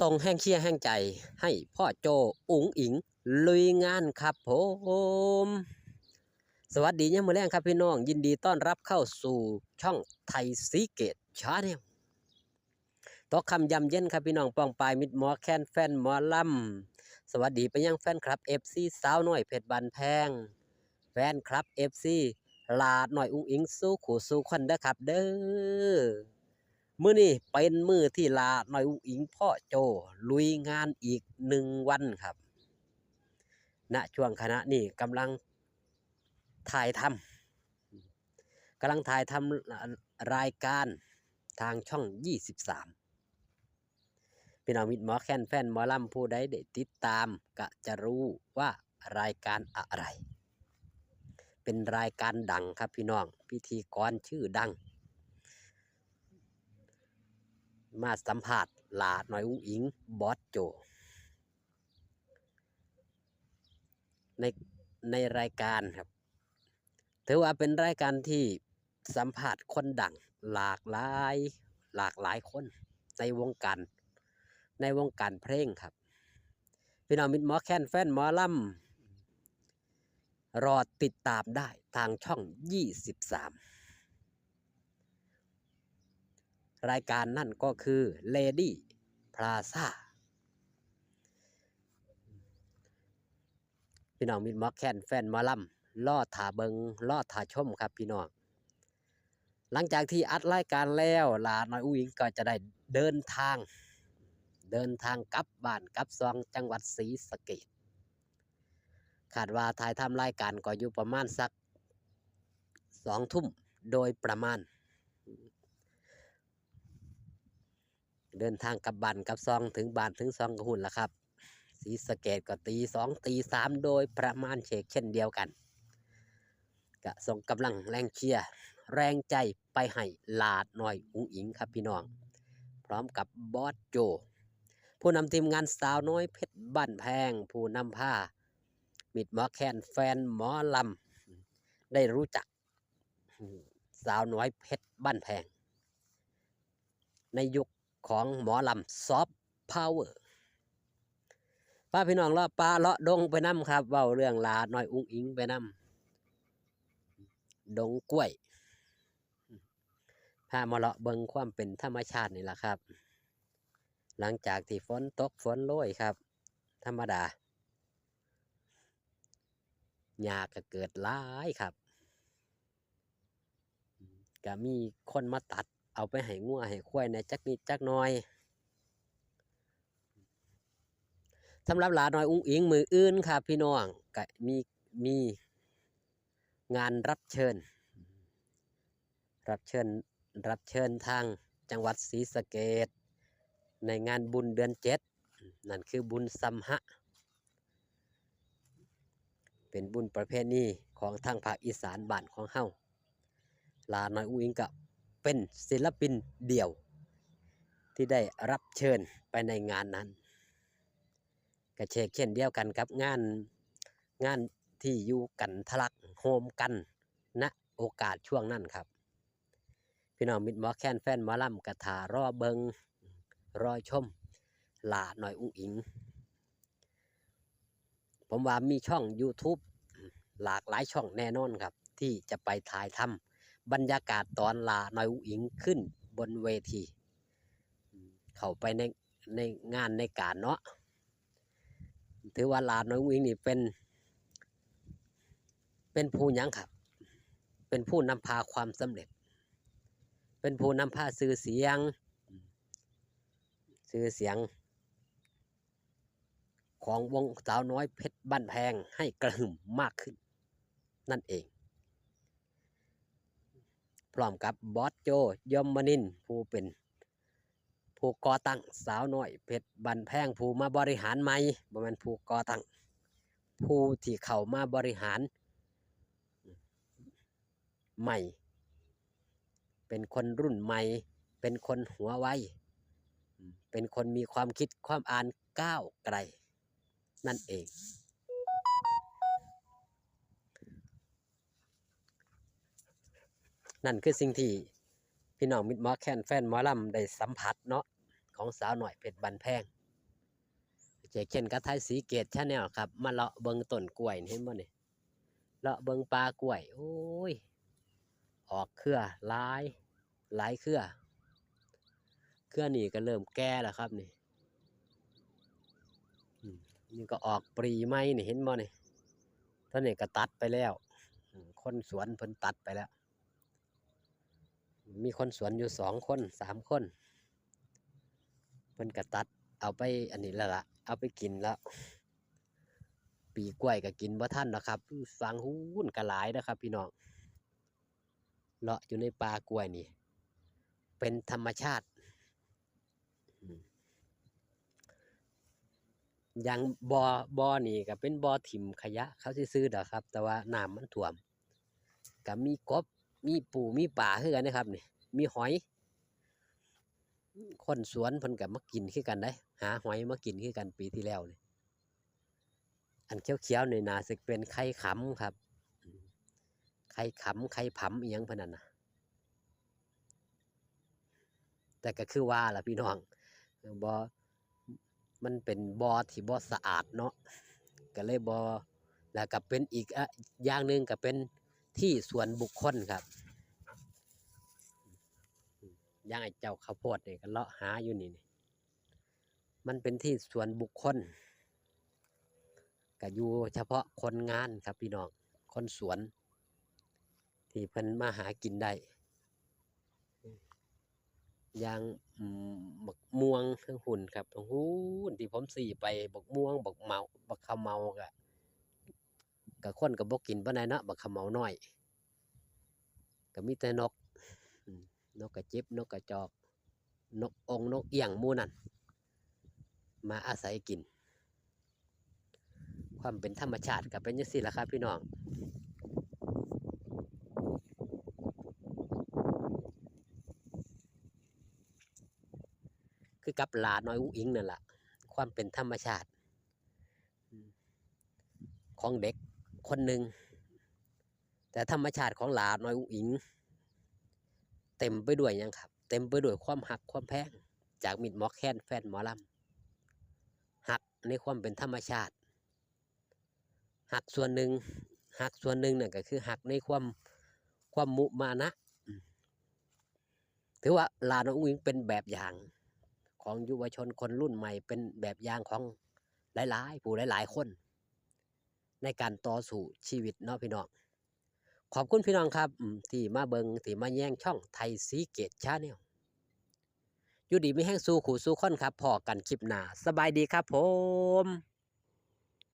ส่งแห้งเชียแห้งใจ ให้พ่อโจอุ๋งอิง ลุยงานครับผมสวัสดีเนี่ยมือแรงครับพี่น้อง ยินดีต้อนรับเข้าสู่ช่องไทยซีเกตชาแนลตอคำยำเย็นครับพี่น้องปองปลายมิดหมอแคนแฟนหมอลำสวัสดีไปยังแฟนคลับ FC สาวน้อยเพชรบันแพง แฟนคลับ FC ลาดหน่อยอุ้งอิงสู้ขู่สู้คนเด้อครับเด้อ มื้อนี้เป็นมื้อที่ลาหน่อยอุ้งอิงพ่อโจ ลุยงานอีกหนึ่งวันครับณช่วงขณะนี้กำลังถ่ายทำกำลังถ่ายทำรายการทางช่อง 23 พี่น้องมิตรหมอแคนแฟนหมอลำผู้ใดได้ติดตามก็จะรู้ว่ารายการอะไร เป็นรายการดังครับพี่น้อง พิธีกรชื่อดัง มาสัมผัสหลาหน่อยอุ้งอิงบอสโจ ในในรายการครับ ถือว่าเป็นรายการที่สัมผัสคนดังหลากหลาย หลากหลายคนในวงการในวงการเพลงครับ พี่น้องมิตรหมอแคนแฟนหมอลำรอติดตามได้ทางช่อง 23 รายการนั่นก็คือ Lady Plaza พี่น้องมิตรหมอแคนแฟนมอลำล่อถาเบิงล่อถาชมครับพี่น้อง หลังจากที่อัดรายการแล้วลาน้อยอุ้งก็จะได้เดินทาง เดินทางกลับบ้านกลับซองจังหวัดศรีสะเกษคาดว่าถ่ายทำรายการก็อยู่ประมาณสักสองทุ่มโดยประมาณ เดินทางกับบ้านกับซองถึงบานถึงซองกระหุ่นละครับศรีสเกดก็ตีสองตีสามโดยประมาณเชกเช่นเดียวกันก็ส่งกำลังแรงเชียร์แรงใจไปให้ลาดหน่อยอุ้งอิงครับพี่น้อง พร้อมกับบอสโจ ผู้นำทีมงานสาวน้อยเพชรบ้านแพง ผู้นำผ้า มิดหมอแคนแฟนหมอลำ ได้รู้จักสาวน้อยเพชรบ้านแพง ในยุค ของหมอลำซอฟต์พาวเวอร์ป้าพี่น้องเลาะปลาเลาะดงไปน้ำครับเว้าเรื่องลาน้อยอุ้งอิงไปน้ำดงกล้วยพามาเลาะเบิงความเป็นธรรมชาตินี่แหละครับ หลังจากที่ฝนตกฝนโรยครับ ธรรมดาหญ้าก็เกิดหลายครับก็มีคนมาตัด เอาไปให้งัวให้ควายในจักนิดจักหน้อยสำหรับหลาน้อยอุ้งอิงมืออื่นครับพี่น้องก็มีมีงานรับเชิญ รับเชิญรับเชิญทางจังหวัดศรีสะเกดในงานบุญเดือนเจ็ดนั่นคือบุญสัมหะ เป็นบุญประเพณีของทางภาคอีสานบ้านของเฮาลาน้อยอุ้งอิงก็ เป็นศิลปินเดี่ยว ที่ได้รับเชิญไปในงานนั้นกระเชกเช่นเดียวกันกับงานงานที่อยู่กันทะลักโฮมกันณนะโอกาสช่วงนั้นครับ พี่น้องมิตรหมอแค้นแฟนหมอล่ำกระถารอเบิงรอชมลาหน่อยอุ้งอิง ผมว่ามีช่อง YouTube หลากหลายช่องแน่นอนครับ ที่จะไปถ่ายทำ บรรยากาศตอนลาน่อยอุ้งอิงขึ้นบนเวที เข้าไปในในงานในการเนาะถือว่าลาน่อยอุ้งอิงนี่เป็น เป็นผู้ยังครับ เป็นผู้นำพาความสำเร็จ เป็นผู้นำพาสื่อเสียง สื่อเสียง ของวงสาวน้อยเพชรบ้านแพงให้กระหึ่มมากขึ้น นั่นเอง พร้อมกับบอสโจยมมนินผู้เป็นผู้ก่อตั้งสาวน้อยเพชรบันแพงผู้มาบริหารใหม่บ่แม่นผู้ก่อตั้งผู้ที่เข้ามาบริหารใหม่ เป็นคนรุ่นใหม่ เป็นคนหัวไว เป็นคนมีความคิดความอ่านก้าวไกล นั่นเอง นั่นคือสิ่งที่พี่น้องมิตรหมอแคนแฟนหมอลำได้สัมผัสเนาะของสาวหน่อยเพชรบันแพงเจเคนกับไทยสีเกตชาแนลครับ มาเลาะเบิงต้นกล้วยเห็นบ่นี่เลาะเบิงปลากล้วย โอ้ย ออกเครือหลายหลายเครือเครือนี่ก็เริ่มแก่แล้วครับนี่นี่ก็ออกปรีไม้นี่เห็นบ่นี่ตอนนี้ก็ตัดไปแล้ว คนสวนเพิ่นตัดไปแล้ว มีคนสวนอยู่สองคนสามคนเพิ่นก็ตัด เอาไปอันนี้แล้วล่ะเอาไปกินแล้ว ปีกล้วยก็กินบ่ทันนะครับฟังหูนก็หลายนะครับ พี่น้องเลาะอยู่ในป่ากล้วยนี่ เป็นธรรมชาติอืมอย่างบอบอนี่ก็เป็นบอถิ่มขยะ เขาซื้อๆดอกครับ แต่ว่าน้ำมันท่วมก็มีกบ มีปูมีป่าคือกันนะครับนี่มีหอย คนสวนเพิ่นก็มากินคือกันได้ หาหอยมากินคือกันปีที่แล้วนี่อันเขียวๆนี่นาสิเป็นไข่ขำครับ ไข่ขำไข่ผำอียงพนันนะแต่ก็คือว่าล่ะพี่น้องบอมันเป็นบอที่บอสะอาดเนาะก็เลยบอแล้วก็เป็นอีกอะอย่างหนึ่งก็เป็น ที่ส่วนบุคคลครับย่างไอ้เจ้าข้าวโพดเนี่ยก็เลาะหาอยู่นี่นี่มันเป็นที่ส่วนบุคคลก็อยู่เฉพาะคนงานครับพี่น้องคนสวน ที่เพิ่นมาหากินได้อย่างบักม่วงเครื่องหุ่นครับโอ้โหที่ผมสี่ไปบักม่วงบักเมาบักข้าวเมากะ กะคนกับ่กินปานใดเนาะบักขาวเมาน้อยก็มีแต่นก นกกระจิบนกกระจอก นกองนกเอียงมูนั่นมาอาศัยกิน ความเป็นธรรมชาติก็เป็นจังซี่ล่ะครับพี่น้องคือกับหลาน้อยอุ้งอิงนั่นแหละความเป็นธรรมชาติ ของเด็ก คนหนึ่ง แต่ธรรมชาติของหลาน้อยอุ้งอิง เต็มไปด้วยยังครับ เต็มไปด้วยความหักความแพงจากมิดหมอแค้นแฟนหมอลำหักในความเป็นธรรมชาติ หักส่วนหนึ่งหักส่วนหนึ่งเนี่ยก็คือหักในความความมุมานะ ถือว่าลาน้องอุ้งอิงเป็นแบบอย่างของยุวชนคนรุ่นใหม่เป็นแบบอย่างของหลาย ๆ ผู้หลาย ๆ คน ในการต่อสู้ชีวิตเนาะพี่น้องขอบคุณพี่น้องครับที่มาเบิงที่มาแย่งช่องไทยสีเกตชาแนลอยู่ดีไม่แห้งสู้ขู่สู้ค้นครับพอกันคลิปหน้าสบายดีครับผม